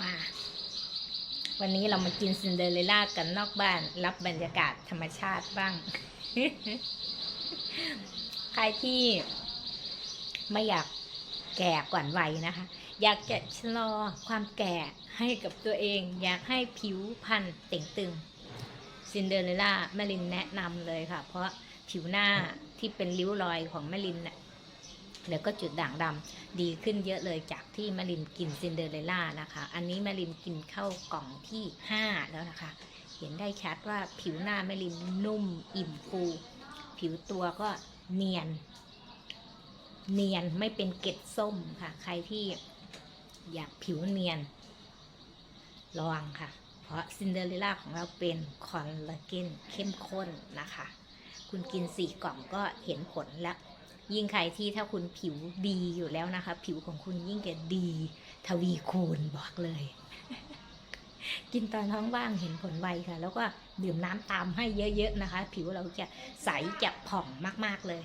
มา วันนี้เรามากินซินเดอเรลล่ากันนอกบ้าน รับบรรยากาศธรรมชาติบ้าง ใครที่ไม่อยากแก่ก่อนวัยนะคะ อยากจะชะลอความแก่ให้กับตัวเอง อยากให้ผิวพรรณเต่งตึงซินเดอเรลล่าแมลินแนะนำเลยค่ะ เพราะผิวหน้าที่เป็นริ้วรอยของแมลินเนี่ย แล้วก็จุดด่างดำดีขึ้นเยอะเลยจากที่แมลินกินซินเดอเรลล่านะคะ อันนี้แมลินกินเข้ากล่องที่ 5 แล้วนะคะ เห็นได้ชัดว่าผิวหน้าแมลินนุ่มอิ่มฟู ผิวตัวก็เนียน เนียนไม่เป็นเกล็ดส้มค่ะ ใครที่อยากผิวเนียนลองค่ะ เพราะซินเดอเรลล่าของเราเป็นคอลลาเจนเข้มข้นนะคะ คุณกินสี่กล่องก็เห็นผลแล้ว ยิ่งใครที่ถ้าคุณผิวดีอยู่แล้วนะคะ ผิวของคุณยิ่งจะดี ทวีคูณบอกเลย กินตอนท้องว่างเห็นผลไวค่ะ แล้วก็ดื่มน้ำตามให้เยอะๆนะคะ ผิวเราจะใสจะผ่องมากๆเลย